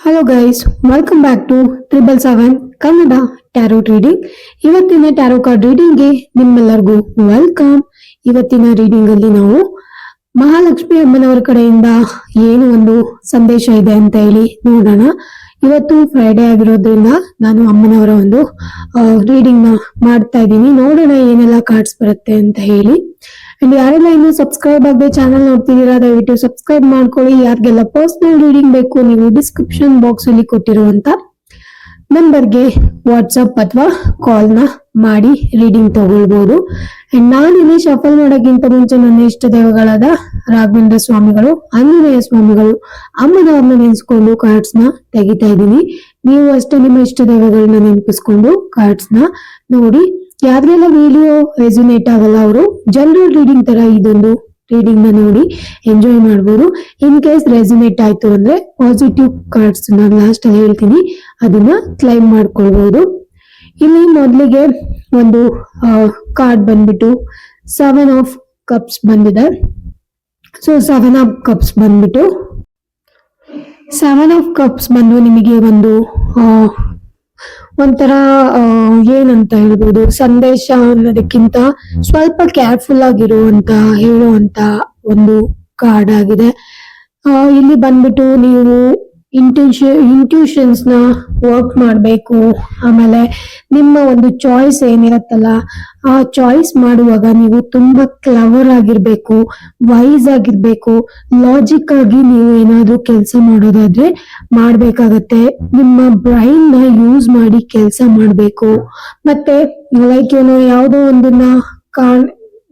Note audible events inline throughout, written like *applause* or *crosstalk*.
Hello guys welcome back to triple seven Kannada tarot reading ಇವತ್ತಿನ tarot card ರೀಡಿಂಗ್ಗೆ ನಿಮ್ಮೆಲ್ಲರಿಗೂ welcome ಇವತ್ತಿನ reading ಅಲ್ಲಿ ನಾವು ಮಹಾಲಕ್ಷ್ಮಿ ಅಮ್ಮನವರ ಕಡೆಯಿಂದ ಏನು ಒಂದು ಸಂದೇಶ ಇದೆ ಅಂತ ಹೇಳಿ ನೋಡೋಣ. ಇವತ್ತು ಫ್ರೈಡೇ ಆಗಿರೋದ್ರಿಂದ ನಾನು ಅಮ್ಮನವರ ಒಂದು ರೀಡಿಂಗ್ನ ಮಾಡ್ತಾ ಇದ್ದೀನಿ. ನೋಡೋಣ ಏನೆಲ್ಲ ಕಾರ್ಡ್ಸ್ ಬರುತ್ತೆ ಅಂತ ಹೇಳಿ. ಅಂಡ್ ಯಾರೆಲ್ಲ ಇನ್ನು ಸಬ್ಸ್ಕ್ರೈಬ್ ಆಗದೆ ಚಾನಲ್ ನೋಡ್ತಿದ್ದೀರಾ, ದಯವಿಟ್ಟು ಸಬ್ಸ್ಕ್ರೈಬ್ ಮಾಡ್ಕೊಳ್ಳಿ. ಯಾರಿಗೆಲ್ಲ ಪರ್ಸನಲ್ ರೀಡಿಂಗ್ ಬೇಕು, ನೀವು ಡಿಸ್ಕ್ರಿಪ್ಷನ್ ಬಾಕ್ಸ್ ಅಲ್ಲಿ ಕೊಟ್ಟಿರುವಂತ ನಂಬರ್ಗೆ ವಾಟ್ಸಪ್ ಅಥವಾ ಕಾಲ್ನ ಮಾಡಿ ರೀಡಿಂಗ್ ತಗೊಳ್ಬಹುದು ಅಂಡ್ ನಾನು ಇಲ್ಲಿ ಶಫಲ್ ಮಾಡೋಕ್ಕಿಂತ ಮುಂಚೆ ನನ್ನ ಇಷ್ಟ ದೇವಗಳಾದ ರಾಘವೇಂದ್ರ ಸ್ವಾಮಿಗಳು, ಆಂಜನೇಯ ಸ್ವಾಮಿಗಳು, ಅಮ್ಮನವ್ರನ್ನ ನೆನೆಸ್ಕೊಂಡು ಕಾರ್ಡ್ಸ್ನ ತೆಗಿತಾ ಇದ್ದೀನಿ. ನೀವು ಅಷ್ಟೇ ನಿಮ್ಮ ಇಷ್ಟ ದೇವಗಳನ್ನ ನೆನಪಿಸ್ಕೊಂಡು ಕಾರ್ಡ್ಸ್ನ ನೋಡಿ. ಯಾರಿಗೆಲ್ಲ ವಿಡಿಯೋ ರೆಸ್ಯುಮೇಟ್ ಆಗಲ್ಲ ಅವರು ಜನರಲ್ ರೀಡಿಂಗ್ ತರ ಇದೊಂದು ರೀಡಿಂಗ್ನ ನೋಡಿ ಎಂಜಾಯ್ ಮಾಡ್ಬೋದು. ಇನ್ ಕೇಸ್ ರೆಸ್ಯುಮೇಟ್ ಆಯ್ತು ಅಂದ್ರೆ ಪಾಸಿಟಿವ್ ಕಾರ್ಡ್ಸ್ ನಾನು ಲಾಸ್ಟ್ ಅಲ್ಲಿ ಹೇಳ್ತೀನಿ. ಅದನ್ನ ಕ್ಲೈಮ್ ಮಾಡ್ಕೊಳ್ಬಹುದು ಇಲ್ಲಿ ಮೊದಲಿಗೆ ಒಂದು ಕಾರ್ಡ್ ಬಂದ್ಬಿಟ್ಟು ಸೆವೆನ್ ಆಫ್ ಕಪ್ಸ್ ಬಂದಿದೆ. ಸೊ ಸೆವೆನ್ ಆಫ್ ಕಪ್ಸ್ ಬಂದ್ಬಿಟ್ಟು ಸೆವೆನ್ ಆಫ್ ಕಪ್ಸ್ ಬಂದು ನಿಮಗೆ ಒಂದು ಒಂಥರ ಏನಂತ ಹೇಳ್ಬೋದು, ಸಂದೇಶ ಅನ್ನೋದಕ್ಕಿಂತ ಸ್ವಲ್ಪ ಕೇರ್ಫುಲ್ ಆಗಿರುವಂತ, ಹೇಳುವಂತ ಒಂದು ಕಾರ್ಡ್ ಆಗಿದೆ. ಇಲ್ಲಿ ಬಂದ್ಬಿಟ್ಟು ನೀವು ಇಂಟ್ಯೂಷನ್ ಇಂಟ್ಯೂಷನ್ಸ್ನ ವರ್ಕ್ ಮಾಡಬೇಕು. ಆಮೇಲೆ ನಿಮ್ಮ ಒಂದು ಚಾಯ್ಸ್ ಏನಿರತ್ತಲ್ಲ, ಆ ಚಾಯ್ಸ್ ಮಾಡುವಾಗ ನೀವು ತುಂಬಾ ಕ್ಲವರ್ ಆಗಿರಬೇಕು ವೈಸ್ ಆಗಿರಬೇಕು ಲಾಜಿಕ್ ಆಗಿ ನೀವು ಏನಾದ್ರೂ ಕೆಲಸ ಮಾಡೋದಾದ್ರೆ ಮಾಡ್ಬೇಕಾಗತ್ತೆ. ನಿಮ್ಮ ಬ್ರೈನ್ನ ಯೂಸ್ ಮಾಡಿ ಕೆಲಸ ಮಾಡಬೇಕು. ಮತ್ತೆ ಲೈಕ್ ಏನೋ ಯಾವುದೋ ಒಂದನ್ನ ಕಾಣ್,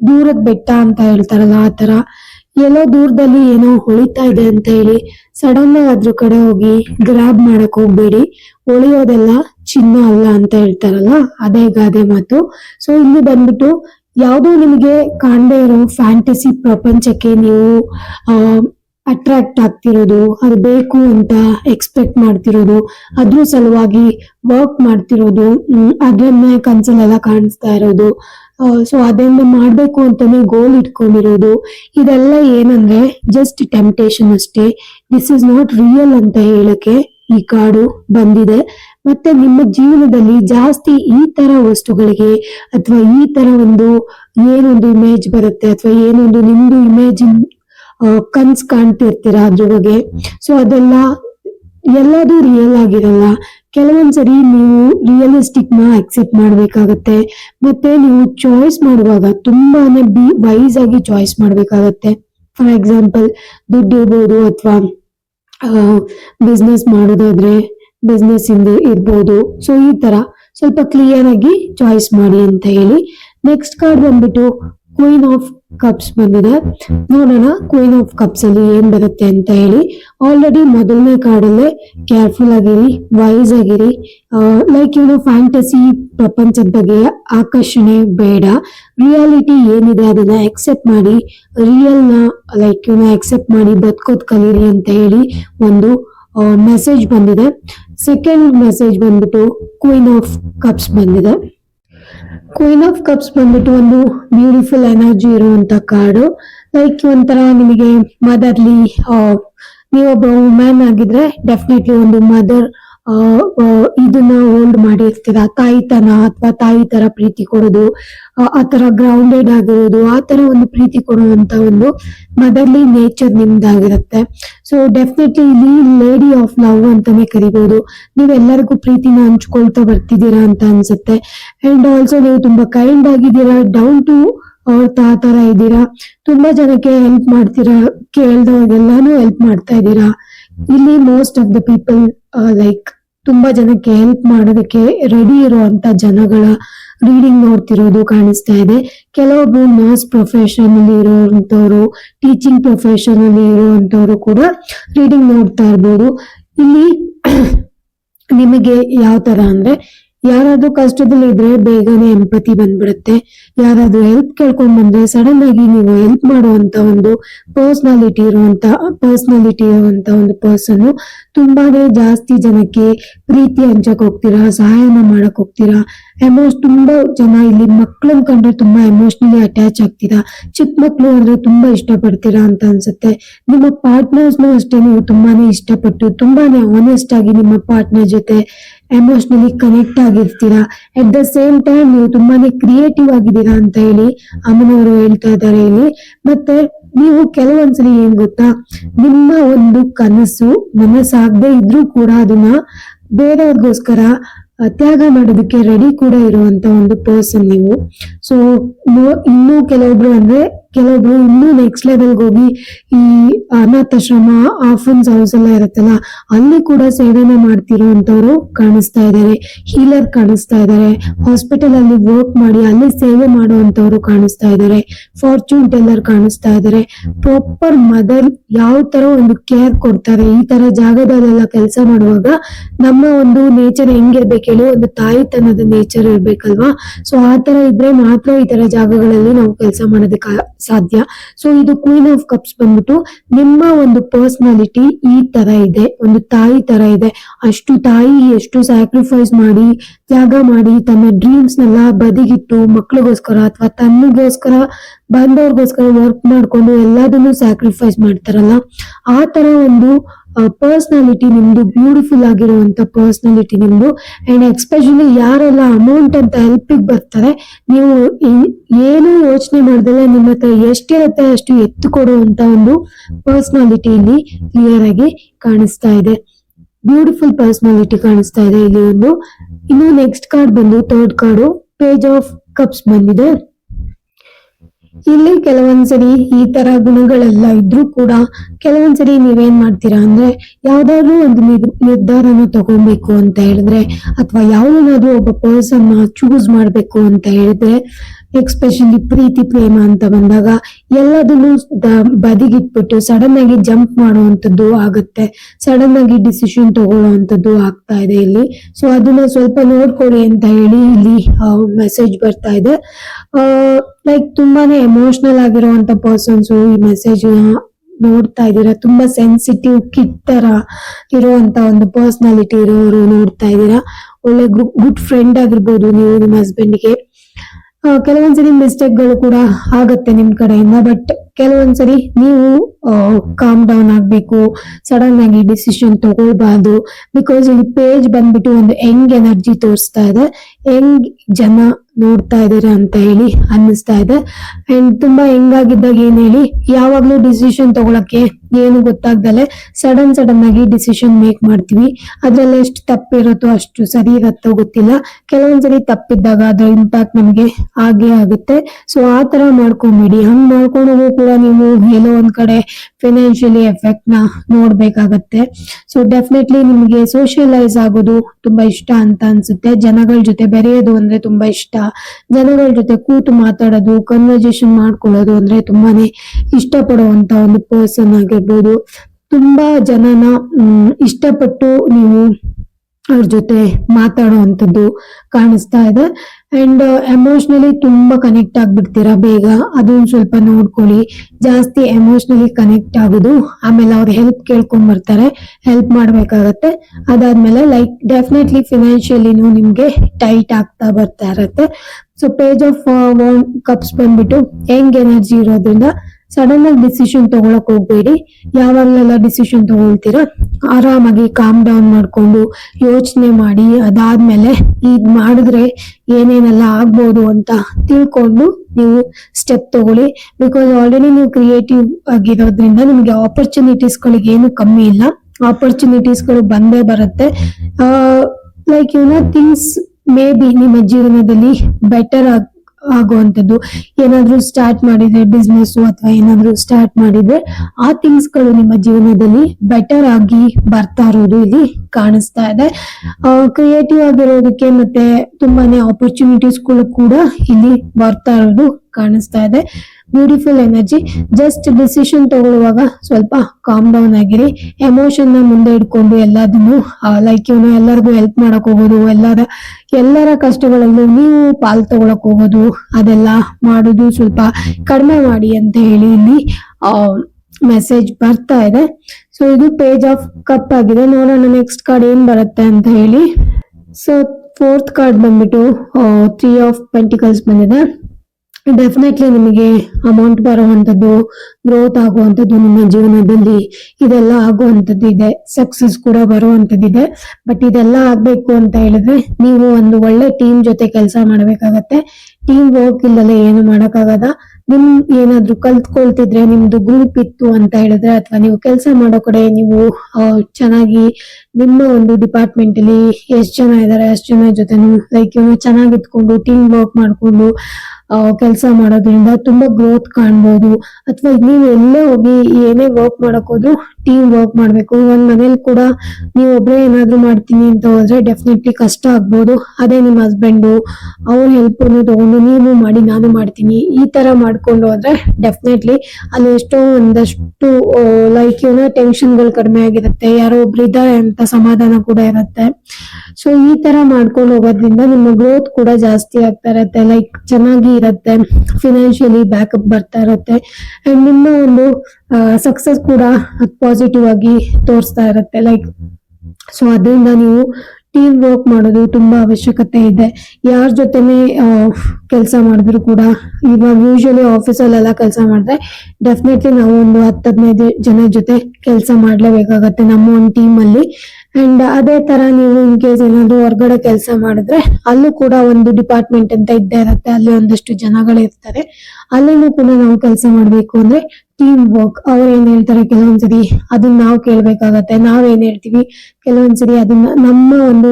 ದೂರದ ಬೆಟ್ಟ ಅಂತ ಹೇಳ್ತಾರಲ್ಲ ಆ ತರ. ಎಲ್ಲೋ ದೂರದಲ್ಲಿ ಏನೋ ಹೊಳಿತಾ ಇದೆ ಅಂತ ಹೇಳಿ ಸಡನ್ ಅದ್ರ ಕಡೆ ಹೋಗಿ ಗ್ರಾಬ್ ಮಾಡಕ್ ಹೋಗ್ಬೇಡಿ. ಹೊಳಿಯೋದೆಲ್ಲ ಚಿನ್ನ ಅಲ್ಲ ಅಂತ ಹೇಳ್ತಾರಲ್ಲ, ಅದೇ ಗಾದೆ ಮಾತು. ಸೊ ಇಲ್ಲಿ ಬಂದ್ಬಿಟ್ಟು ಯಾವುದೋ ನಿಮಗೆ ಕಾಣದೇ ಇರೋ ಫ್ಯಾಂಟಸಿ ಪ್ರಪಂಚಕ್ಕೆ ನೀವು ಅಟ್ರಾಕ್ಟ್ ಆಗ್ತಿರೋದು, ಅದು ಬೇಕು ಅಂತ ಎಕ್ಸ್ಪೆಕ್ಟ್ ಮಾಡ್ತಿರೋದು, ಅದ್ರ ಸಲುವಾಗಿ ವರ್ಕ್ ಮಾಡ್ತಿರೋದು ಅದನ್ನೇ ಕನ್ಸಲ್ಲೆಲ್ಲ ಕಾಣಿಸ್ತಾ ಇರೋದು. ಸೊ ಅದನ್ನ ಮಾಡ್ಬೇಕು ಅಂತಾನೆ ಗೋಲ್ ಇಟ್ಕೊಂಡಿರೋದು. ಇದೆಲ್ಲ ಏನಂದ್ರೆ ಜಸ್ಟ್ ಟೆಂಪ್ಟೇಷನ್ ಅಷ್ಟೇ. ದಿಸ್ ಇಸ್ ನಾಟ್ ರಿಯಲ್ ಅಂತ ಹೇಳಕ್ಕೆ ಈ ಕಾಡು ಬಂದಿದೆ. ಮತ್ತೆ ನಿಮ್ಮ ಜೀವನದಲ್ಲಿ ಜಾಸ್ತಿ ಈ ತರ ವಸ್ತುಗಳಿಗೆ ಅಥವಾ ಈ ತರ ಒಂದು ಏನೊಂದು ಇಮೇಜ್ ಬರುತ್ತೆ ಅಥವಾ ಏನೊಂದು ನಿಮ್ದು ಇಮೇಜ್ ಕನ್ಸ್ ಕಾಣ್ತಿರ್ತೀರಾ ಅದ್ರ ಬಗ್ಗೆ. ಸೊ ಅದೆಲ್ಲ ಎಲ್ಲದೂ ರಿಯಲ್ ಆಗಿರಲ್ಲ. ಕೆಲವೊಂದ್ಸರಿ ನೀವು ರಿಯಲಿಸ್ಟಿಕ್ನ ಅಕ್ಸೆಪ್ಟ್ ಮಾಡ್ಬೇಕಾಗತ್ತೆ. ಮತ್ತೆ ನೀವು ಚಾಯ್ಸ್ ಮಾಡುವಾಗ ತುಂಬಾನೇ ಬಿ ವೈಸ್ ಆಗಿ ಚಾಯ್ಸ್ ಮಾಡ್ಬೇಕಾಗತ್ತೆ. ಫಾರ್ ಎಕ್ಸಾಂಪಲ್ ದುಡ್ಡು ಇರ್ಬೋದು ಅಥವಾ ಬಿಸ್ನೆಸ್ ಮಾಡೋದಾದ್ರೆ ಬಿಸ್ನೆಸ್ ಇಂದ ಇರ್ಬೋದು. ಸೊ ಈ ತರ ಸ್ವಲ್ಪ ಕ್ಲಿಯರ್ ಆಗಿ ಚಾಯ್ಸ್ ಮಾಡಿ ಅಂತ ಹೇಳಿ. ನೆಕ್ಸ್ಟ್ ಕಾರ್ಡ್ ಬಂದ್ಬಿಟ್ಟು ಕ್ವೀನ್ ಆಫ್ ಕಪ್ಸ್ ಬಂದಿದೆ. ನೋಡೋಣ ಕ್ವೀನ್ ಆಫ್ ಕಪ್ಸ್ ಅಲ್ಲಿ ಏನ್ ಬರುತ್ತೆ ಅಂತ ಹೇಳಿ. ಆಲ್ರೆಡಿ ಮೊದಲನೇ ಕಾರ್ಡಲ್ಲೇ ಕೇರ್ಫುಲ್ ಆಗಿರಿ ವೈಸ್ ಆಗಿರಿ. ಲೈಕ್ ಇವನು ಫ್ಯಾಂಟಸಿ ಪ್ರಪಂಚದ ಬಗ್ಗೆ ಆಕರ್ಷಣೆ ಬೇಡ. ರಿಯಾಲಿಟಿ ಏನಿದೆ ಅದನ್ನ ಎಕ್ಸೆಪ್ಟ್ ಮಾಡಿ ರಿಯಲ್ನ ಲೈಕ್ ಇವನ್ನ ಎಕ್ಸೆಪ್ಟ್ ಮಾಡಿ ಬದುಕೋದ್ ಕಲೀರಿ ಅಂತ ಹೇಳಿ ಒಂದು ಮೆಸೇಜ್ ಬಂದಿದೆ. ಸೆಕೆಂಡ್ ಮೆಸೇಜ್ ಬಂದ್ಬಿಟ್ಟು ಕ್ವೀನ್ ಆಫ್ ಕಪ್ಸ್ ಬಂದಿದೆ. ಕ್ವೀನ್ ಆಫ್ ಕಪ್ಸ್ ಬಂದ್ಬಿಟ್ಟು ಒಂದು ಬ್ಯೂಟಿಫುಲ್ ಎನರ್ಜಿ ಇರುವಂತ ಕಾರ್ಡು ಲೈಕ್ ಒಂಥರ ನಿಮಗೆ ಮದರ್ಲಿ ನೀವೊಬ್ಬ ವುಮೆನ್ ಆಗಿದ್ರೆ ಡೆಫಿನೆಟ್ಲಿ ಒಂದು ಮದರ್ ಇದನ್ನ ಹೋಲ್ಡ್ ಆ ತಾಯಿತನ ಅಥವಾ ತಾಯಿ ತರ ಪ್ರೀತಿ ಕೊಡೋದು ಆ, ತರ ಗ್ರೌಂಡೆಡ್ ಆಗಿರೋದು ಆ ತರ ಒಂದು ಪ್ರೀತಿ ಕೊಡುವಂತ ಒಂದು ಮದರ್ಲಿ ನೇಚರ್ ನಿಮ್ದಾಗಿರುತ್ತೆ. ಸೊ ಡೆಫಿನೆಟ್ಲಿ ಇಲ್ಲಿ ಲೇಡಿ ಆಫ್ ಲವ್ ಅಂತಾನೆ ಕರಿಬಹುದು ನೀವೆಲ್ಲರಿಗೂ ಪ್ರೀತಿನ ಹಂಚ್ಕೊಳ್ತಾ ಬರ್ತಿದ್ದೀರಾ ಅಂತ ಅನ್ಸುತ್ತೆ. ಅಂಡ್ ಆಲ್ಸೋ ನೀವು ತುಂಬಾ ಕೈಂಡ್ ಆಗಿದ್ದೀರಾ ಡೌನ್ ಟು ಅವ್ರ ಆ ತರ ಇದ್ದೀರಾ. ತುಂಬಾ ಜನಕ್ಕೆ ಹೆಲ್ಪ್ ಮಾಡ್ತೀರಾ ಕೇಳ್ದವ್ರಿಗೆಲ್ಲಾನು ಹೆಲ್ಪ್ ಮಾಡ್ತಾ ಇದ್ದೀರಾ. ಇಲ್ಲಿ most of the people like ತುಂಬಾ ಜನಕ್ಕೆ ಹೆಲ್ಪ್ ಮಾಡೋದಕ್ಕೆ ರೆಡಿ ಇರುವಂತ ಜನಗಳ ರೀಡಿಂಗ್ ನೋಡ್ತಿರೋದು ಕಾಣಿಸ್ತಾ ಇದೆ. ಕೆಲವೊಬ್ರು ನರ್ಸ್ ಪ್ರೊಫೆಷನ್ ಅಲ್ಲಿ ಇರುವಂತವ್ರು ಟೀಚಿಂಗ್ ಪ್ರೊಫೆಷನ್ ಅಲ್ಲಿ ಇರುವಂತವ್ರು ಕೂಡ ರೀಡಿಂಗ್ ನೋಡ್ತಾ ಇರ್ಬೋದು. ಇಲ್ಲಿ *coughs* ನಿಮಗೆ ಯಾವ ತರ ಅಂದ್ರೆ ಯಾರಾದ್ರೂ ಕಷ್ಟದಲ್ಲಿ ಇದ್ರೆ ಬೇಗನೆ ಎಂಪತಿ ಬಂದ್ಬಿಡುತ್ತೆ. ಯಾರಾದ್ರೂ ಹೆಲ್ಪ್ ಕೇಳ್ಕೊಂಡ್ ಬಂದ್ರೆ ಸಡನ್ ಆಗಿ ನೀವು ಹೆಲ್ಪ್ ಮಾಡುವಂತ ಒಂದು ಪರ್ಸ್ನಾಲಿಟಿ ಇರುವಂತ ಪರ್ಸ್ನಾಲಿಟಿ ಇರುವಂತ ಒಂದು ಪರ್ಸನ್ ತುಂಬಾನೇ ಜಾಸ್ತಿ ಜನಕ್ಕೆ ಪ್ರೀತಿ ಹಂಚಕ್ ಹೋಗ್ತೀರಾ, ಸಹಾಯನ ಮಾಡಕ್ ಹೋಗ್ತೀರಾ ಎಮೋಸ್ ತುಂಬಾ ಜನ ಇಲ್ಲಿ ಮಕ್ಕಳನ್ನ ಕಂಡ್ರೆ ತುಂಬಾ ಎಮೋಷನಲಿ ಅಟ್ಯಾಚ್ ಆಗ್ತೀರಾ? ಚಿಕ್ಕ ಮಕ್ಳು ಅಂದ್ರೆ ತುಂಬಾ ಇಷ್ಟಪಡ್ತೀರಾ ಅಂತ ಅನ್ಸುತ್ತೆ. ನಿಮ್ಮ ಪಾರ್ಟ್ನರ್ಸ್ನು ಅಷ್ಟೇ ನೀವು ತುಂಬಾನೇ ಇಷ್ಟಪಟ್ಟು ತುಂಬಾನೇ ಆನೆಸ್ಟ್ ಆಗಿ ನಿಮ್ಮ ಪಾರ್ಟ್ನರ್ ಜೊತೆ ಎಮೋಷನಲಿ ಕನೆಕ್ಟ್ ಆಗಿರ್ತೀರಾ? ಅಟ್ ದ ಸೇಮ್ ಟೈಮ್ ನೀವು ತುಂಬಾನೇ ಕ್ರಿಯೇಟಿವ್ ಆಗಿದ್ದೀರಾ ಅಂತ ಹೇಳಿ ಅಮ್ಮನವರು ಹೇಳ್ತಾ ಇದ್ದಾರೆ ಇಲ್ಲಿ. ಮತ್ತೆ ನೀವು ಕೆಲವೊಂದ್ಸಲಿ ಏನ್ ಗೊತ್ತಾ? ನಿಮ್ಮ ಒಂದು ಕನಸು ನನಸಾಗದೆ ಇದ್ರೂ ಕೂಡ ಅದನ್ನ ಬೇರೆಯವ್ರಿಗೋಸ್ಕರ ತ್ಯಾಗ ಮಾಡೋದಕ್ಕೆ ರೆಡಿ ಕೂಡ ಇರುವಂತ ಒಂದು ಪರ್ಸನ್ ನೀವು. ಸೊ ಇನ್ನೂ ಕೆಲವೊಬ್ರು ಅಂದ್ರೆ ಕೆಲವೊಬ್ರು ಇನ್ನೂ ನೆಕ್ಸ್ಟ್ ಲೆವೆಲ್ಗೆ ಹೋಗಿ ಈ ಅನಾಥಾಶ್ರಮ ಆಫನ್ಸ್ ಹೌಸ್ ಎಲ್ಲ ಇರುತ್ತಲ್ಲ, ಅಲ್ಲಿ ಕೂಡ ಸೇವೆನ ಮಾಡ್ತಿರುವಂತವ್ರು ಕಾಣಿಸ್ತಾ ಇದ್ದಾರೆ ಹೀಲರ್ ಕಾಣಿಸ್ತಾ ಇದ್ದಾರೆ ಹಾಸ್ಪಿಟಲ್ ಅಲ್ಲಿ ವರ್ಕ್ ಮಾಡಿ ಅಲ್ಲಿ ಸೇವೆ ಮಾಡುವಂತವ್ರು ಕಾಣಿಸ್ತಾ ಇದ್ದಾರೆ ಫಾರ್ಚೂನ್ ಟೆಲ್ಲರ್ ಕಾಣಿಸ್ತಾ ಇದ್ದಾರೆ ಪ್ರಾಪರ್ ಮದರ್ ಯಾವ ತರ ಒಂದು ಕೇರ್ ಕೊಡ್ತಾರೆ, ಈ ತರ ಜಾಗದಲ್ಲೆಲ್ಲ ಕೆಲಸ ಮಾಡುವಾಗ ನಮ್ಮ ಒಂದು ನೇಚರ್ ಹೆಂಗಿರ್ಬೇಕು ಹೇಳಿ, ಒಂದು ತಾಯಿತನದ ನೇಚರ್ ಇರ್ಬೇಕಲ್ವಾ? ಸೊ ಆ ತರ ಇದ್ರೆ ಮಾತ್ರ ಈ ತರ ಜಾಗಗಳಲ್ಲಿ ನಾವು ಕೆಲಸ ಮಾಡೋದಕ್ಕೆ ಸಾಧ್ಯ. ಸೊ ಇದು ಕ್ವೀನ್ ಆಫ್ ಕಪ್ಸ್ ಬಂದ್ಬಿಟ್ಟು ನಿಮ್ಮ ಒಂದು ಪರ್ಸ್ನಾಲಿಟಿ ಈ ತರ ಇದೆ, ಒಂದು ತಾಯಿ ತರ ಇದೆ. ಅಷ್ಟು ತಾಯಿ, ಎಷ್ಟು ಸ್ಯಾಕ್ರಿಫೈಸ್ ಮಾಡಿ, ತ್ಯಾಗ ಮಾಡಿ, ತನ್ನ ಡ್ರೀಮ್ಸ್ ನೆಲ್ಲ ಬದಿಗಿಟ್ಟು ಮಕ್ಳಿಗೋಸ್ಕರ ಅಥವಾ ತನ್ನಗೋಸ್ಕರ, ಬಂದವ್ರಿಗೋಸ್ಕರ ವರ್ಕ್ ಮಾಡ್ಕೊಂಡು ಎಲ್ಲದನ್ನು ಸ್ಯಾಕ್ರಿಫೈಸ್ ಮಾಡ್ತಾರಲ್ಲ? ಆ ತರ ಒಂದು ಪರ್ಸನಾಲಿಟಿ ನಿಮ್ದು ಬ್ಯೂಟಿಫುಲ್ ಆಗಿರುವಂತ ಪರ್ಸ್ನಾಲಿಟಿ ನಿಮ್ದು. ಅಂಡ್ ಎಕ್ಸ್ಪೆಷಲಿ ಯಾರೆಲ್ಲ ಅಮೌಂಟ್ ಅಂತ ಹೆಲ್ಪಿಗೆ ಬರ್ತಾರೆ, ನೀವು ಏನು ಯೋಚನೆ ಮಾಡ್ದಲ್ಲ, ನಿಮ್ಮ ಹತ್ರ ಎಷ್ಟಿರುತ್ತೆ ಅಷ್ಟು ಎತ್ತು ಕೊಡುವಂತ ಒಂದು ಪರ್ಸ್ನಾಲಿಟಿ ಇಲ್ಲಿ ಕ್ಲಿಯರ್ ಆಗಿ ಕಾಣಿಸ್ತಾ ಇದೆ. ಬ್ಯೂಟಿಫುಲ್ ಪರ್ಸ್ನಾಲಿಟಿ ಕಾಣಿಸ್ತಾ ಇದೆ ಇಲ್ಲಿ ಒಂದು. ಇನ್ನು ನೆಕ್ಸ್ಟ್ ಕಾರ್ಡ್ ಬಂದು third card page of cups ಬಂದಿದೆ. ಇಲ್ಲಿ ಕೆಲವೊಂದ್ಸರಿ ಈ ತರ ಗುಣಗಳೆಲ್ಲ ಇದ್ರೂ ಕೂಡ ಕೆಲವೊಂದ್ಸರಿ ನೀವೇನ್ ಮಾಡ್ತೀರಾ ಅಂದ್ರೆ ಯಾವ್ದಾದ್ರು ಒಂದು ನಿರ್- ನಿರ್ಧಾರನ ತಗೊಬೇಕು ಅಂತ ಹೇಳಿದ್ರೆ ಅಥವಾ ಯಾವ್ದಾದ್ರು ಒಬ್ಬ ಪರ್ಸನ್ ಚೂಸ್ ಮಾಡ್ಬೇಕು ಅಂತ ಹೇಳಿದ್ರೆ ಎಕ್ಸ್ಪೆಷಲಿ ಪ್ರೀತಿ, ಪ್ರೇಮ ಅಂತ ಬಂದಾಗ ಎಲ್ಲದನ್ನು ಬದಿಗಿಟ್ಬಿಟ್ಟು ಸಡನ್ ಆಗಿ ಜಂಪ್ ಮಾಡುವಂಥದ್ದು ಆಗುತ್ತೆ. ಸಡನ್ ಆಗಿ ಡಿಸಿಷನ್ ತಗೊಳ್ಳುವಂಥದ್ದು ಆಗ್ತಾ ಇದೆ ಇಲ್ಲಿ. ಸೊ, ಅದನ್ನ ಸ್ವಲ್ಪ ನೋಡ್ಕೊಳ್ಳಿ ಅಂತ ಹೇಳಿ ಇಲ್ಲಿ ಮೆಸೇಜ್ ಬರ್ತಾ ಇದೆ. ಲೈಕ್ ತುಂಬಾನೇ ಎಮೋಷನಲ್ ಆಗಿರುವಂತ ಪರ್ಸನ್ಸ್ ಈ ಮೆಸೇಜ್ ನೋಡ್ತಾ ಇದ್ದೀರಾ? ತುಂಬಾ ಸೆನ್ಸಿಟಿವ್, ಕಿಟ್ ತರ ಇರುವಂತ ಒಂದು ಪರ್ಸನಾಲಿಟಿ ಇರೋರು ನೋಡ್ತಾ ಇದ್ದೀರಾ? ಒಳ್ಳೆ ಗುಡ್ ಫ್ರೆಂಡ್ ಆಗಿರ್ಬೋದು ನೀವು ನಿಮ್ಮ ಹಸ್ಬೆಂಡ್ಗೆ ಕೆಲವೊಂದ್ಸರಿ ಮಿಸ್ಟೇಕ್ಗಳು ಕೂಡ ಆಗತ್ತೆ ನಿಮ್ ಕಡೆಯಿಂದ ಬಟ್ ಕೆಲವೊಂದ್ಸರಿ ನೀವು ಕಾಮ್ ಡೌನ್ ಆಗ್ಬೇಕು ಸಡನ್ ಆಗಿ ಡಿಸಿಷನ್ ತಗೊಳ್ಬಾರ್ದು ಬಿಕಾಸ್ ಇಲ್ಲಿ ಪೇಜ್ ಬಂದ್ಬಿಟ್ಟು ಒಂದು ಹೆಂಗ್ ಎನರ್ಜಿ ತೋರಿಸ್ತಾ ಇದೆ. ಹೆಂಗ್ ಜನ ನೋಡ್ತಾ ಇದಾರೆ ಅಂತ ಹೇಳಿ ಅನ್ನಿಸ್ತಾ ಇದೆ. ಅಂಡ್ ತುಂಬಾ ಹೆಂಗಾಗಿದ್ದಾಗ ಏನ್ ಹೇಳಿ, ಯಾವಾಗ್ಲೂ ಡಿಸಿಷನ್ ತಗೊಳಕ್ಕೆ ಏನು ಗೊತ್ತಾಗ್ದಲೆ ಸಡನ್ ಸಡನ್ ಆಗಿ ಡಿಸಿಷನ್ ಮೇಕ್ ಮಾಡ್ತೀವಿ. ಅದ್ರಲ್ಲಿ ಎಷ್ಟು ತಪ್ಪಿರುತ್ತೋ ಅಷ್ಟು ಸರಿ ಇರತ್ತೋ ಗೊತ್ತಿಲ್ಲ. ಕೆಲವೊಂದ್ಸರಿ ತಪ್ಪಿದ್ದಾಗ ಅದ್ರ ಇಂಪ್ಯಾಕ್ಟ್ ನಮ್ಗೆ ಆಗೇ ಆಗುತ್ತೆ. ಸೊ ಆ ತರ ಮಾಡ್ಕೊಂಬಿಡಿ. ಹಂಗ್ ಮಾಡ್ಕೊಂಡೋಗು ಕೂಡ ನೀವು? ಎಲ್ಲೋ ಒಂದ್ ಕಡೆ ಫಿನಾನ್ಷಿಯಲಿ ಎಫೆಕ್ಟ್ನ ನೋಡ್ಬೇಕಾಗತ್ತೆ. ಸೊ ಡೆಫಿನೆಟ್ಲಿ ನಿಮ್ಗೆ ಸೋಷಿಯಲೈಸ್ ಆಗೋದು ತುಂಬಾ ಇಷ್ಟ ಅಂತ ಅನ್ಸುತ್ತೆ. ಜನಗಳ ಜೊತೆ ಬೆರೆಯೋದು ಅಂದ್ರೆ ತುಂಬಾ ಇಷ್ಟ. ಜನಗಳ ಜೊತೆ ಕೂತು ಮಾತಾಡೋದು ಕನ್ವರ್ಸೇಷನ್ ಮಾಡ್ಕೊಳ್ಳೋದು ಅಂದ್ರೆ ತುಂಬಾನೇ ಇಷ್ಟಪಡುವಂತ ಒಂದು ಪರ್ಸನ್ ಆಗಿರ್ಬೋದು. ತುಂಬಾ ಜನನ ಇಷ್ಟಪಟ್ಟು ನೀವು ಅವ್ರ ಜೊತೆ ಮಾತಾಡುವಂಥದ್ದು ಕಾಣಿಸ್ತಾ ಇದೆ. ಅಂಡ್ ಎಮೋಷ್ನಲಿ ತುಂಬಾ ಕನೆಕ್ಟ್ ಆಗ್ಬಿಡ್ತೀರಾ ಬೇಗ? ಅದನ್ನ ಸ್ವಲ್ಪ ನೋಡ್ಕೊಳ್ಳಿ. ಜಾಸ್ತಿ ಎಮೋಷ್ನಲಿ ಕನೆಕ್ಟ್ ಆಗೋದು, ಆಮೇಲೆ ಅವ್ರು ಹೆಲ್ಪ್ ಕೇಳ್ಕೊಂಡ್ ಬರ್ತಾರೆ ಹೆಲ್ಪ್ ಮಾಡ್ಬೇಕಾಗತ್ತೆ. ಅದಾದ್ಮೇಲೆ ಲೈಕ್ ಡೆಫಿನೆಟ್ಲಿ ಫಿನಾನ್ಷಿಯಲಿನೂ ನಿಮ್ಗೆ ಟೈಟ್ ಆಗ್ತಾ ಬರ್ತಾ ಇರತ್ತೆ. ಸೊ ಪೇಜ್ ಆಫ್ ಕಪ್ಸ್ ಬಂದ್ಬಿಟ್ಟು, ಹೆಂಗ್ ಎನರ್ಜಿ ಇರೋದ್ರಿಂದ ಸಡನ್ ಆಗಿ ಡಿಸಿಷನ್ ತಗೊಳಕ್ ಹೋಗ್ಬೇಡಿ. ಯಾವಾಗ್ಲೆಲ್ಲ ಡಿಸಿಷನ್ ತಗೊಳ್ತೀರಾ ಆರಾಮಾಗಿ ಕಾಮ್ ಡೌನ್ ಮಾಡ್ಕೊಂಡು ಯೋಚನೆ ಮಾಡಿ ಅದಾದ್ಮೇಲೆ ಇದ್ ಮಾಡಿದ್ರೆ ಏನೇನೆಲ್ಲ ಆಗ್ಬೋದು ಅಂತ ತಿಳ್ಕೊಂಡು ನೀವು ಸ್ಟೆಪ್ ತಗೊಳ್ಳಿ. ಬಿಕಾಸ್ ಆಲ್ರೆಡಿ ನೀವು ಕ್ರಿಯೇಟಿವ್ ಆಗಿರೋದ್ರಿಂದ ನಿಮ್ಗೆ ಆಪರ್ಚುನಿಟೀಸ್ ಗಳಿಗೆ ಏನು ಕಮ್ಮಿ ಇಲ್ಲ. ಆಪರ್ಚುನಿಟೀಸ್ಗಳು ಬಂದೇ ಬರುತ್ತೆ. Like you know things may be ನಿಮ್ಮ ಜೀವನದಲ್ಲಿ ಬೆಟರ್ ಆಗ್ ಆಗುವಂತದ್ದು ಏನಾದ್ರೂ ಸ್ಟಾರ್ಟ್ ಮಾಡಿದ್ರೆ ಬಿಸ್ನೆಸ್ ಅಥವಾ ಏನಾದ್ರೂ ಸ್ಟಾರ್ಟ್ ಮಾಡಿದ್ರೆ ಆ ಥಿಂಗ್ಸ್ಗಳು ನಿಮ್ಮ ಜೀವನದಲ್ಲಿ ಬೆಟರ್ ಆಗಿ ಬರ್ತಾ ಇರೋದು ಇಲ್ಲಿ ಕಾಣಿಸ್ತಾ ಇದೆ. ಕ್ರಿಯೇಟಿವ್ ಆಗಿರೋದಕ್ಕೆ ಮತ್ತೆ ತುಂಬಾನೇ ಆಪರ್ಚುನಿಟೀಸ್ಗಳು ಕೂಡ ಇಲ್ಲಿ ಬರ್ತಾ ಇರೋದು ಕಾಣಿಸ್ತಾ ಇದೆ. ಬ್ಯೂಟಿಫುಲ್ ಎನರ್ಜಿ ಜಸ್ಟ್ ಡಿಸಿಷನ್ ತಗೊಳ್ಳುವಾಗ ಸ್ವಲ್ಪ ಕಾಮ್ ಡೌನ್ ಆಗಿರಿ. ಎಮೋಷನ್ನ ಮುಂದೆ ಇಟ್ಕೊಂಡು ಎಲ್ಲದನ್ನು ಲೈಕ್ ಇವನು ಎಲ್ಲರಿಗೂ ಹೆಲ್ಪ್ ಮಾಡಕ್ ಹೋಗೋದು, ಎಲ್ಲರ ಎಲ್ಲರ ಕಷ್ಟಗಳಲ್ಲೂ ನೀವು ಪಾಲ್ ತಗೊಳಕ್ ಹೋಗೋದು, ಅದೆಲ್ಲ ಮಾಡೋದು ಸ್ವಲ್ಪ ಕಡಿಮೆ ಮಾಡಿ ಅಂತ ಹೇಳಿ ಇಲ್ಲಿ ಮೆಸೇಜ್ ಬರ್ತಾ ಇದೆ. ಸೊ ಇದು ಪೇಜ್ ಆಫ್ ಕಪ್ ಆಗಿದೆ. ನೋಡೋಣ ನೆಕ್ಸ್ಟ್ ಕಾರ್ಡ್ ಏನ್ ಬರುತ್ತೆ ಅಂತ ಹೇಳಿ. ಸೊ ಫೋರ್ತ್ ಕಾರ್ಡ್ ಬಂದ್ಬಿಟ್ಟು ತ್ರೀ ಆಫ್ ಪೆಂಟಿಕಲ್ಸ್ ಬಂದಿದೆ. ಡೆಫಿನೆಟ್ಲಿ ನಿಮಗೆ ಅಮೌಂಟ್ ಬರುವಂತದ್ದು ಗ್ರೋತ್ ಆಗುವಂತದ್ದು ನಿಮ್ಮ ಜೀವನದಲ್ಲಿ ಇದೆಲ್ಲ ಆಗುವಂತದ್ದು ಇದೆ. ಸಕ್ಸಸ್ ಕೂಡ ಬರುವಂತದ್ದಿದೆ ಬಟ್ ಇದೆಲ್ಲ ಆಗ್ಬೇಕು ಅಂತ ಹೇಳಿದ್ರೆ ನೀವು ಒಂದು ಒಳ್ಳೆ ಟೀಮ್ ಜೊತೆ ಕೆಲಸ ಮಾಡಬೇಕಾಗತ್ತೆ. ಟೀಮ್ ವರ್ಕ್ ಇಲ್ಲದೆ ಏನು ಮಾಡೋಕ್ಕಾಗದ. ನಿಮ್ ಏನಾದ್ರು ಕಲ್ತ್ಕೊಳ್ತಿದ್ರೆ ನಿಮ್ದು ಗ್ರೂಪ್ ಇತ್ತು ಅಂತ ಹೇಳಿದ್ರೆ ಅಥವಾ ನೀವು ಕೆಲಸ ಮಾಡೋ ಕಡೆ ನೀವು ಚೆನ್ನಾಗಿ ನಿಮ್ಮ ಒಂದು ಡಿಪಾರ್ಟ್ಮೆಂಟ್ ಅಲ್ಲಿ ಎಷ್ಟು ಜನ ಇದಾರೆ, ಅಷ್ಟು ಜನ ಜೊತೆ ಲೈಕ್ ಚೆನ್ನಾಗಿ ಇದ್ಕೊಂಡು ಟೀಮ್ ವರ್ಕ್ ಮಾಡ್ಕೊಂಡು ಕೆಲಸ ಮಾಡೋದ್ರಿಂದ ತುಂಬಾ ಗ್ರೋತ್ ಕಾಣ್ಬೋದು. ಅಥವಾ ನೀವು ಎಲ್ಲೇ ಹೋಗಿ ಏನೇ ವರ್ಕ್ ಮಾಡಕ್ ಹೋದ್ರು ಟೀಮ್ ವರ್ಕ್ ಮಾಡಬೇಕು. ಒಂದ್ ಮನೇಲಿ ಕೂಡ ನೀವು ಒಬ್ಬರೇ ಏನಾದರೂ ಮಾಡ್ತೀನಿ ಅಂತ ಹೋದ್ರೆ ಡೆಫಿನೆಟ್ಲಿ ಕಷ್ಟ ಆಗ್ಬೋದು. ಅದೇ ನಿಮ್ಮ ಹಸ್ಬೆಂಡು ಅವ್ರ ಹೆಲ್ಪ್ ತಗೊಂಡು ನೀವು ಮಾಡಿ, ನಾನು ಮಾಡ್ತೀನಿ. ಈ ತರ ಮಾಡ್ಕೊಂಡು ಹೋದ್ರೆ ಡೆಫಿನೆಟ್ಲಿ ಅಲ್ಲಿ ಎಷ್ಟೋ ಒಂದಷ್ಟು ಲೈಕ್ ಏನೋ ಟೆನ್ಷನ್ಗಳು ಕಡಿಮೆ ಆಗಿರುತ್ತೆ. ಯಾರೋ ಒಬ್ರು ಇದ್ದಾರೆ ಅಂತ ಸಮಾಧಾನ ಕೂಡ ಇರುತ್ತೆ. ಸೊ ಈ ತರ ಮಾಡ್ಕೊಂಡು ಹೋಗೋದ್ರಿಂದ ನಿಮ್ಮ ಗ್ರೋತ್ ಕೂಡ ಜಾಸ್ತಿ ಆಗ್ತಾ ಇರತ್ತೆ. ಲೈಕ್ ಚೆನ್ನಾಗಿ ಇರತ್ತೆ. ಫಿನಾನ್ಷಿಯಲಿ ಬ್ಯಾಕಪ್ ಬರ್ತಾ ಇರತ್ತೆ. ಅಂಡ್ ನಿಮ್ಮ ಒಂದು ಸಕ್ಸಸ್ ಕೂಡ ಪಾಸಿಟಿವ್ ಆಗಿ ತೋರಿಸ್ತಾ ಇರುತ್ತೆ. ಲೈಕ್ ಸೊ ಅದರಿಂದ ನೀವು ಟೀಮ್ ವರ್ಕ್ ಮಾಡೋದು ತುಂಬಾ ಅವಶ್ಯಕತೆ ಇದೆ. ಯಾರ ಜೊತೆನೆ ಕೆಲಸ ಮಾಡಿದ್ರು ಕೂಡ, ಇವಾಗ ಯೂಶಲಿ ಆಫೀಸಲ್ಲೆಲ್ಲ ಕೆಲಸ ಮಾಡಿದ್ರೆ ಡೆಫಿನೆಟ್ಲಿ ನಾವು ಒಂದು ಹತ್ತು ಹದಿನೈದು ಜನ ಜೊತೆ ಕೆಲಸ ಮಾಡಲೇಬೇಕಾಗತ್ತೆ ನಮ್ಮ ಒಂದು ಟೀಮ್ ಅಲ್ಲಿ. ಅಂಡ್ ಅದೇ ತರ ನೀವು ಇನ್ ಕೇಸ್ ಏನಾದ್ರು ಹೊರಗಡೆ ಕೆಲಸ ಮಾಡಿದ್ರೆ ಅಲ್ಲೂ ಕೂಡ ಒಂದು ಡಿಪಾರ್ಟ್ಮೆಂಟ್ ಅಂತ ಇದ್ದೇ ಇರುತ್ತೆ. ಅಲ್ಲಿ ಒಂದಷ್ಟು ಜನಗಳಿರ್ತಾರೆ. ಅಲ್ಲಿನೂ ಕೂಡ ನಾವು ಕೆಲಸ ಮಾಡಬೇಕು ಅಂದ್ರೆ ಟೀಮ್ ವರ್ಕ್ ಅವ್ರು ಏನ್ ಹೇಳ್ತಾರೆ ಕೆಲವೊಂದ್ಸರಿ ಅದನ್ನ ನಾವು ಕೇಳ್ಬೇಕಾಗತ್ತೆ. ನಾವ್ ಏನ್ ಹೇಳ್ತೀವಿ? ಕೆಲವೊಂದ್ಸರಿ ಅದನ್ನ ನಮ್ಮ ಒಂದು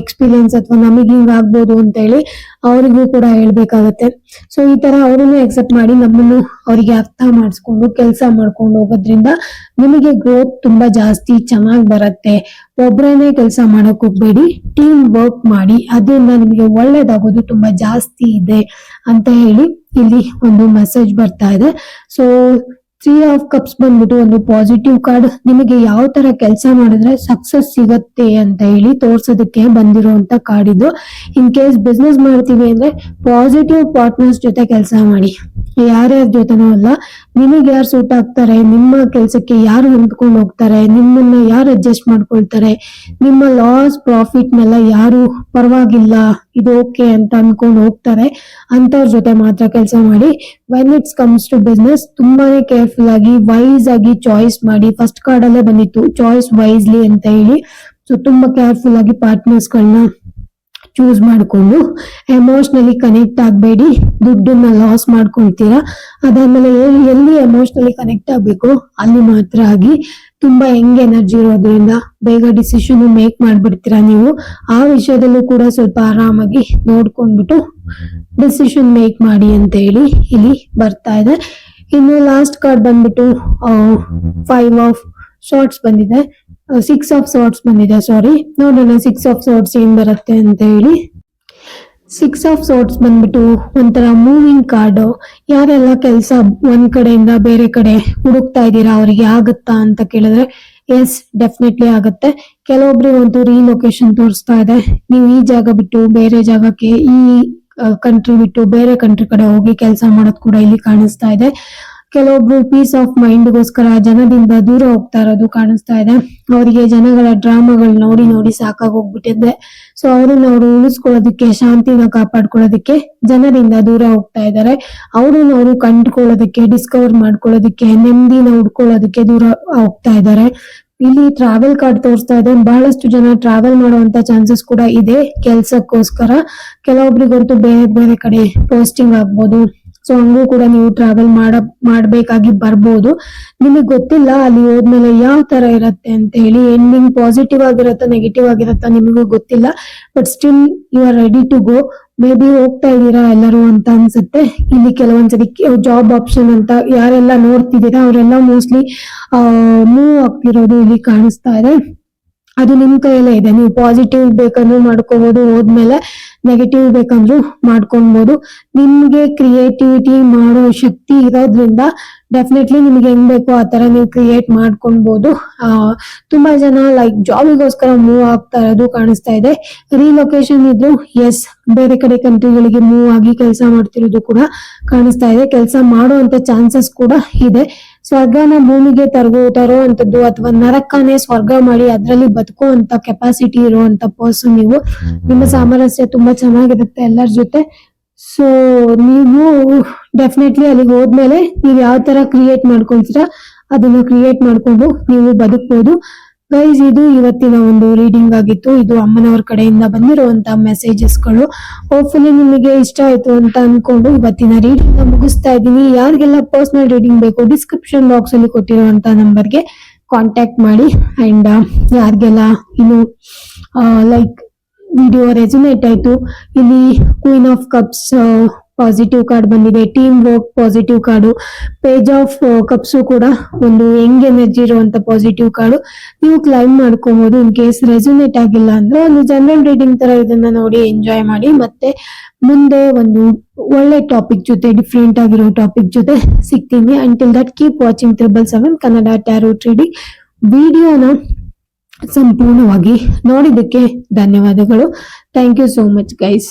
ಎಕ್ಸ್ಪೀರಿಯನ್ಸ್ ಅಥವಾ ನಮಗ್ ಹಿಂಗ್ ಆಗ್ಬೋದು ಅಂತ ಹೇಳಿ ಅವರಿಗೂ ಕೂಡ ಹೇಳ್ಬೇಕಾಗತ್ತೆ. ಸೊ ಈ ತರ ಅವರನ್ನು ಎಕ್ಸೆಪ್ಟ್ ಮಾಡಿ ನಮ್ಮನ್ನು ಅವರಿಗೆ ಅರ್ಥ ಮಾಡಿಸ್ಕೊಂಡು, ಕೆಲಸ ಮಾಡ್ಕೊಂಡು ಹೋಗೋದ್ರಿಂದ ನಿಮಗೆ ಗ್ರೋತ್ ತುಂಬಾ ಜಾಸ್ತಿ ಚೆನ್ನಾಗ್ ಬರುತ್ತೆ. ಒಬ್ರನ್ನೇ ಕೆಲಸ ಮಾಡಕ್ ಹೋಗ್ಬೇಡಿ. ಟೀಮ್ ವರ್ಕ್ ಮಾಡಿ, ಅದರಿಂದ ನಿಮಗೆ ಒಳ್ಳೇದಾಗೋದು ತುಂಬಾ ಜಾಸ್ತಿ ಇದೆ ಅಂತ ಹೇಳಿ ಇಲ್ಲಿ ಒಂದು ಮೆಸೇಜ್ ಬರ್ತಾ ಇದೆ. ಸೊ ತ್ರೀ ಆಫ್ ಕಪ್ಸ್ ಬಂದ್ಬಿಟ್ಟು ಒಂದು ಪಾಸಿಟಿವ್ ಕಾರ್ಡ್ ನಿಮಗೆ ಯಾವ ತರ ಕೆಲಸ ಮಾಡಿದ್ರೆ ಸಕ್ಸಸ್ ಸಿಗತ್ತೆ ಅಂತ ಹೇಳಿ ತೋರ್ಸೋದಕ್ಕೆ ಬಂದಿರುವಂತ ಕಾರ್ಡ್ ಇದು. ಇನ್ ಕೇಸ್ ಬಿಸ್ನೆಸ್ ಮಾಡ್ತೀವಿ ಅಂದ್ರೆ ಪಾಸಿಟಿವ್ ಪಾರ್ಟ್ನರ್ಸ್ ಜೊತೆ ಕೆಲಸ ಮಾಡಿ. ಯಾರ್ಯಾರ ಜೊತೆನೂ ಅಲ್ಲ, ನಿಮಗೆ ಯಾರು ಸೂಟ್ ಆಗ್ತಾರೆ, ನಿಮ್ಮ ಕೆಲಸಕ್ಕೆ ಯಾರು ಹೊಂದ್ಕೊಂಡು ಹೋಗ್ತಾರೆ, ನಿಮ್ಮನ್ನ ಯಾರು ಅಡ್ಜಸ್ಟ್ ಮಾಡ್ಕೊಳ್ತಾರೆ, ನಿಮ್ಮ ಲಾಸ್ ಪ್ರಾಫಿಟ್ ನೆಲ್ಲ ಯಾರು ಪರವಾಗಿಲ್ಲ, ಇದು ಓಕೆ ಅಂತ ಅನ್ಕೊಂಡು ಹೋಗ್ತಾರೆ ಅಂತವ್ರ ಜೊತೆ ಮಾತ್ರ ಕೆಲಸ ಮಾಡಿ when it's comes to business ತುಂಬಾನೇ ಕೇರ್ಫುಲ್ ಆಗಿ ವೈಸ್ ಆಗಿ ಚಾಯ್ಸ್ ಮಾಡಿ ಫಸ್ಟ್ ಕಾರ್ಡ್ ಅಲ್ಲೇ ಬಂದಿತ್ತು ಚಾಯ್ಸ್ ವೈಸ್ಲಿ ಅಂತ ಹೇಳಿ ಸೊ ತುಂಬಾ ಕೇರ್ಫುಲ್ ಆಗಿ ಪಾರ್ಟ್ನರ್ಸ್ ಗಳನ್ನ ಚೂಸ್ ಮಾಡ್ಕೊಂಡು ಎಮೋಷ್ನಲಿ ಕನೆಕ್ಟ್ ಆಗಬೇಡಿ. ದುಡ್ಡನ್ನ ಲಾಸ್ ಮಾಡ್ಕೊಳ್ತೀರಾ ಅದಾದ್ಮೇಲೆ ಎಲ್ಲಿ ಎಲ್ಲಿ ಎಮೋಷ್ನಲಿ ಕನೆಕ್ಟ್ ಆಗ್ಬೇಕು ಅಲ್ಲಿ ಮಾತ್ರ ಆಗಿ ತುಂಬಾ ಹೆಂಗ್ ಎನರ್ಜಿ ಇರೋದ್ರಿಂದ ಬೇಗ ಡಿಸಿಷನ್ ಮೇಕ್ ಮಾಡ್ಬಿಡ್ತೀರಾ ನೀವು. ಆ ವಿಷಯದಲ್ಲೂ ಕೂಡ ಸ್ವಲ್ಪ ಆರಾಮಾಗಿ ನೋಡ್ಕೊಂಡ್ಬಿಟ್ಟು ಡಿಸಿಷನ್ ಮೇಕ್ ಮಾಡಿ ಅಂತ ಹೇಳಿ ಇಲ್ಲಿ ಬರ್ತಾ ಇದೆ. ಇನ್ನು ಲಾಸ್ಟ್ ಕಾರ್ಡ್ ಬಂದ್ಬಿಟ್ಟು ಫೈವ್ ಆಫ್ ಶಾರ್ಟ್ಸ್ ಬಂದಿದೆ. ಸಿಕ್ಸ್ ಆಫ್ ಸಾರ್ಟ್ಸ್ ಬಂದಿದೆ ಸಾರಿ ನೋಡೋಣ ಸಿಕ್ಸ್ ಆಫ್ ಸಾರ್ಟ್ಸ್ ಏನ್ ಬರುತ್ತೆ ಅಂತ ಹೇಳಿ. ಸಿಕ್ಸ್ ಆಫ್ ಸಾರ್ಟ್ಸ್ ಬಂದ್ಬಿಟ್ಟು ಒಂಥರ ಮೂವಿಂಗ್ ಕಾರ್ಡ್ ಯಾರೆಲ್ಲ ಕೆಲಸ ಒಂದ್ ಕಡೆಯಿಂದ ಬೇರೆ ಕಡೆ ಹುಡುಕ್ತಾ ಇದ್ದೀರಾ, ಅವರಿಗೆ ಆಗುತ್ತಾ ಅಂತ ಕೇಳಿದ್ರೆ ಎಸ್ ಡೆಫಿನೆಟ್ಲಿ ಆಗುತ್ತೆ. ಕೆಲವೊಬ್ರಿಗೆ ಒಂದು ರೀಲೊಕೇಶನ್ ತೋರಿಸ್ತಾ ಇದೆ. ನೀವು ಈ ಜಾಗ ಬಿಟ್ಟು ಬೇರೆ ಜಾಗಕ್ಕೆ ಈ ಕಂಟ್ರಿ ಬಿಟ್ಟು ಬೇರೆ ಕಂಟ್ರಿ ಕಡೆ ಹೋಗಿ ಕೆಲಸ ಮಾಡೋದು ಕೂಡ ಇಲ್ಲಿ ಕಾಣಿಸ್ತಾ ಇದೆ. ಕೆಲವೊಬ್ರು ಪೀಸ್ ಆಫ್ ಮೈಂಡ್ಗೋಸ್ಕರ ಜನದಿಂದ ದೂರ ಹೋಗ್ತಾ ಇರೋದು ಕಾಣಿಸ್ತಾ ಇದೆ. ಅವರಿಗೆ ಜನಗಳ ಡ್ರಾಮಾಗಳು ನೋಡಿ ನೋಡಿ ಸಾಕಾಗಿ ಹೋಗ್ಬಿಟ್ಟಿದೆ ಸೊ ಅವ್ರನ್ನ ಅವರು ಉಳಿಸ್ಕೊಳ್ಳೋದಕ್ಕೆ, ಶಾಂತಿನ ಕಾಪಾಡ್ಕೊಳ್ಳೋದಕ್ಕೆ ಜನರಿಂದ ದೂರ ಹೋಗ್ತಾ ಇದ್ದಾರೆ. ಅವ್ರನ್ನ ಅವರು ಕಂಡುಕೊಳ್ಳೋದಕ್ಕೆ ಡಿಸ್ಕವರ್ ಮಾಡ್ಕೊಳ್ಳೋದಕ್ಕೆ, ನೆಮ್ಮದಿನ ಹುಡ್ಕೊಳ್ಳೋದಕ್ಕೆ ದೂರ ಹೋಗ್ತಾ ಇದ್ದಾರೆ. ಇಲ್ಲಿ ಟ್ರಾವೆಲ್ ಕಾರ್ಡ್ ತೋರಿಸ್ತಾ ಇದೆ. ಬಹಳಷ್ಟು ಜನ ಟ್ರಾವೆಲ್ ಮಾಡುವಂತ ಚಾನ್ಸಸ್ ಕೂಡ ಇದೆ. ಕೆಲ್ಸಕ್ಕೋಸ್ಕರ. ಕೆಲವೊಬ್ರಿಗಂತೂ ಬೇರೆ ಬೇರೆ ಕಡೆ ಪೋಸ್ಟಿಂಗ್ ಆಗ್ಬೋದು. ಸೊ ಹಂಗೂ ಕೂಡ ನೀವು ಟ್ರಾವೆಲ್ ಮಾಡ, ಮಾಡ್ಬೇಕಾಗಿ ಬರ್ಬೋದು. ನಿಮಗೆ ಗೊತ್ತಿಲ್ಲ, ಅಲ್ಲಿ ಹೋದ್ಮೇಲೆ ಯಾವ ತರ ಇರತ್ತೆ ಅಂತ ಹೇಳಿ ಎಂಡಿಂಗ್ ಪಾಸಿಟಿವ್ ಆಗಿರತ್ತ ನೆಗೆಟಿವ್ ಆಗಿರತ್ತ ನಿಮಗೂ ಗೊತ್ತಿಲ್ಲ. But still you are ready to go may be ಹೋಗ್ತಾ ಇದ್ದೀರಾ ಎಲ್ಲರೂ ಅಂತ ಅನ್ಸುತ್ತೆ. ಇಲ್ಲಿ ಕೆಲವೊಂದ್ಸರಿ ಜಾಬ್ ಆಪ್ಷನ್ ಅಂತ ಯಾರೆಲ್ಲ ನೋಡ್ತಿದ್ದೀರಾ, ಅವರೆಲ್ಲ ಮೋಸ್ಟ್ಲಿ ಮೂವ್ ಆಗ್ತಿರೋದು ಇಲ್ಲಿ ಕಾಣಿಸ್ತಾ ಇದೆ. ಅದು ನಿಮ್ ಕೈಯಲ್ಲೇ ಇದೆ. ನೀವು ಪಾಸಿಟಿವ್ ಬೇಕಂದ್ರೂ ಮಾಡ್ಕೋಬಹುದು ಹೋದ್ಮೇಲೆ ನೆಗೆಟಿವ್ ಬೇಕಂದ್ರೂ ಮಾಡ್ಕೊಬಹುದು ನಿಮ್ಗೆ ಕ್ರಿಯೇಟಿವಿಟಿ ಮಾಡೋ ಶಕ್ತಿ ಇರೋದ್ರಿಂದ ಡೆಫಿನೆಟ್ಲಿ ನಿಮ್ಗೆ ಹೆಂಗ್ ಬೇಕೋ ಆ ತರ ನೀವು ಕ್ರಿಯೇಟ್ ಮಾಡ್ಕೊಬಹುದು ಆ, ತುಂಬಾ ಜನ ಲೈಕ್ ಜಾಬಿಗೋಸ್ಕರ ಮೂವ್ ಆಗ್ತಾ ಇರೋದು ಕಾಣಿಸ್ತಾ ಇದೆ. ರಿಲೊಕೇಶನ್ ಇದ್ರು ಎಸ್ ಬೇರೆ ಕಡೆ ಕಂಟ್ರಿಗಳಿಗೆ ಮೂವ್ ಆಗಿ ಕೆಲಸ ಮಾಡ್ತಿರೋದು ಕೂಡ ಕಾಣಿಸ್ತಾ ಇದೆ. ಕೆಲಸ ಮಾಡುವಂತ ಚಾನ್ಸಸ್ ಕೂಡ ಇದೆ. ಸ್ವರ್ಗನ ಭೂಮಿಗೆ ತರೋ ತರುವಂತದ್ದು ಅಥವಾ ನರಕನೇ ಸ್ವರ್ಗ ಮಾಡಿ ಅದರಲ್ಲಿ ಬದುಕುವಂತ ಕೆಪಾಸಿಟಿ ಇರುವಂತ ಪರ್ಸನ್ ನೀವು. ನಿಮ್ಮ ಸಾಮರಸ್ಯ ತುಂಬಾ ಚೆನ್ನಾಗಿರುತ್ತೆ ಎಲ್ಲರ ಜೊತೆ. ಸೊ ನೀವು ಡೆಫಿನೆಟ್ಲಿ ಅಲ್ಲಿಗೆ ಹೋದ್ಮೇಲೆ ನೀವು ಯಾವ ತರ ಕ್ರಿಯೇಟ್ ಮಾಡ್ಕೊಳ್ತೀರಾ ಅದನ್ನ ಕ್ರಿಯೇಟ್ ಮಾಡ್ಕೊಂಡು ನೀವು ಬದುಕ್ಬೋದು. ಗೈಸ್ ಇದು ಇವತ್ತಿನ ಒಂದು ರೀಡಿಂಗ್ ಆಗಿತ್ತು. ಇದು ಅಮ್ಮನವರ ಕಡೆಯಿಂದ ಬಂದಿರುವಂತಹ ಮೆಸೇಜಸ್ಗಳು. ಹೋಪ್ಫುಲಿ ನಿಮಗೆ ಇಷ್ಟ ಆಯ್ತು ಅಂತ ಅನ್ಕೊಂಡು ಇವತ್ತಿನ ರೀಡಿಂಗ್ ಮುಗಿಸ್ತಾ ಇದ್ದೀನಿ. ಯಾರಿಗೆಲ್ಲ ಪರ್ಸನಲ್ ರೀಡಿಂಗ್ ಬೇಕು ಡಿಸ್ಕ್ರಿಪ್ಷನ್ ಬಾಕ್ಸ್ ಅಲ್ಲಿ ಕೊಟ್ಟಿರುವಂತ ನಂಬರ್ಗೆ ಕಾಂಟ್ಯಾಕ್ಟ್ ಮಾಡಿ. ಅಂಡ್ ಯಾರಿಗೆಲ್ಲ ಇನ್ನು ಲೈಕ್ ವಿಡಿಯೋ ರೆಸುಮೇಟ್ ಆಯ್ತು, ಇಲ್ಲಿ queen of cups positive card ಬಂದಿದೆ team work positive card page of cups ಕೂಡ ಒಂದು ಯಂಗ್ ಎನರ್ಜಿ ಇರುವಂತ ಪಾಸಿಟಿವ್ ಕಾರ್ಡು ನೀವು ಕ್ಲೈಮ್ ಮಾಡ್ಕೊಬಹುದು ಇನ್ ಕೇಸ್ ರೆಸುನೇಟ್ ಆಗಿಲ್ಲ ಅಂದ್ರೆ ಒಂದು ಜನರಲ್ ರೀಡಿಂಗ್ ತರ ಇದನ್ನ ನೋಡಿ ಎಂಜಾಯ್ ಮಾಡಿ. ಮತ್ತೆ ಮುಂದೆ ಒಂದು ಒಳ್ಳೆ ಟಾಪಿಕ್ ಜೊತೆ ಡಿಫ್ರೆಂಟ್ ಆಗಿರೋ ಟಾಪಿಕ್ ಜೊತೆ ಸಿಗ್ತೀನಿ. Until that keep watching triple seven Kannada tarot reading ವಿಡಿಯೋನ ಸಂಪೂರ್ಣವಾಗಿ ನೋಡಿದ್ದಕ್ಕೆ ಧನ್ಯವಾದಗಳು. Thank you so much guys